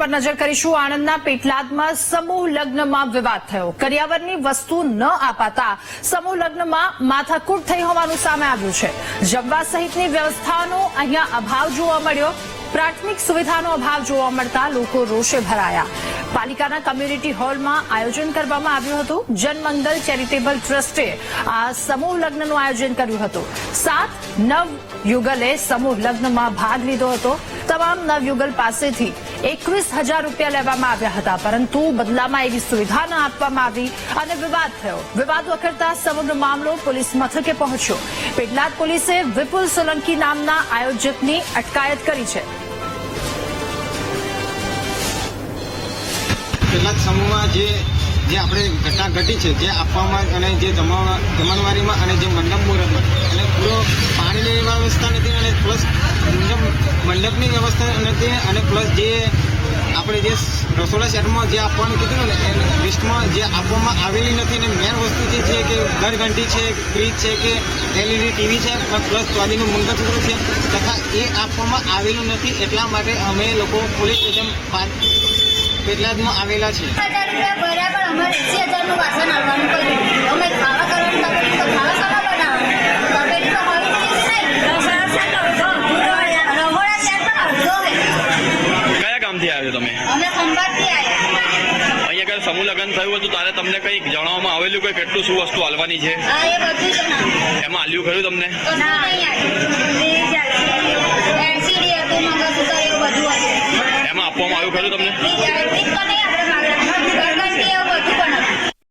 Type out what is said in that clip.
પર નજર કરીશું. આણંદના પેટલાદમાં સમૂહ લગ્નમાં વિવાદ થયો. કરિયાવરની વસ્તુ ન અપાતા સમૂહ લગ્નમાં માથાકૂટ થઈ હોવાનું સામે આવ્યું છે. જમવા સહિતની વ્યવસ્થાનો અહીંયા અભાવ જોવા મળ્યો. પ્રાથમિક સુવિધાનો અભાવ જોવા મળતા લોકો રોષે ભરાયા. પાલિકાના કમ્યુનિટી હોલમાં આયોજન કરવામાં આવ્યું હતું. જનમંગલ ચેરિટેબલ ટ્રસ્ટે આ સમૂહ લગ્નનું આયોજન કર્યું હતું. સાત નવ યુગલે સમૂહ લગ્નમાં ભાગ લીધો હતો. તમામ નવયુગલ પાસેથી એકવીસ હજાર રૂપિયા લેવામાં આવ્યા હતા, પરંતુ બદલામાં એવી સુવિધા ન આપવામાં આવી અને વિવાદ થયો. વિવાદ વખરતા સમગ્ર મામલો પોલીસ મથકે પહોંચ્યો. પેટલાદ પોલીસે વિપુલ સોલંકી નામના આયોજકની અટકાયત કરી છે. પેટલાદ સમૂહમાં જે જે આપણે ઘટના ઘટી છે, જે આપવામાં અને જે જમણવારીમાં અને જે મંડપ મુહૂર્તમાં અને પૂરો પાણી વ્યવસ્થા નથી અને પ્લસ મંડપ મંડપની વ્યવસ્થા નથી અને પ્લસ જે આપણે જે રસોડા સેટમાં જે આપવાનું કીધું ને લિસ્ટમાં જે આપવામાં આવેલી નથી અને મેન વસ્તુ જે છે કે ઘરઘંટી છે ફ્રીજ છે કે એલઈડી ટીવી છે પ્લસ ચાંદીનું મંગળસૂત્ર છે તથા એ આપવામાં આવેલું નથી એટલા માટે અમે લોકો પોલીસ સ્ટેશન પાર પેટલાદમાં આવેલા છે ગામથી આવ્યો તમે? અહીંયા આગળ સમૂહ લગ્ન થયું હતું ત્યારે તમને કંઈક જણાવવામાં આવેલું કે કેટલું શું વસ્તુ હાલવાની છે? હા એ બધું જ ના. એમાં હાલ્યું ખરું તમને? એમાં આપવામાં આવ્યું ખરું તમને?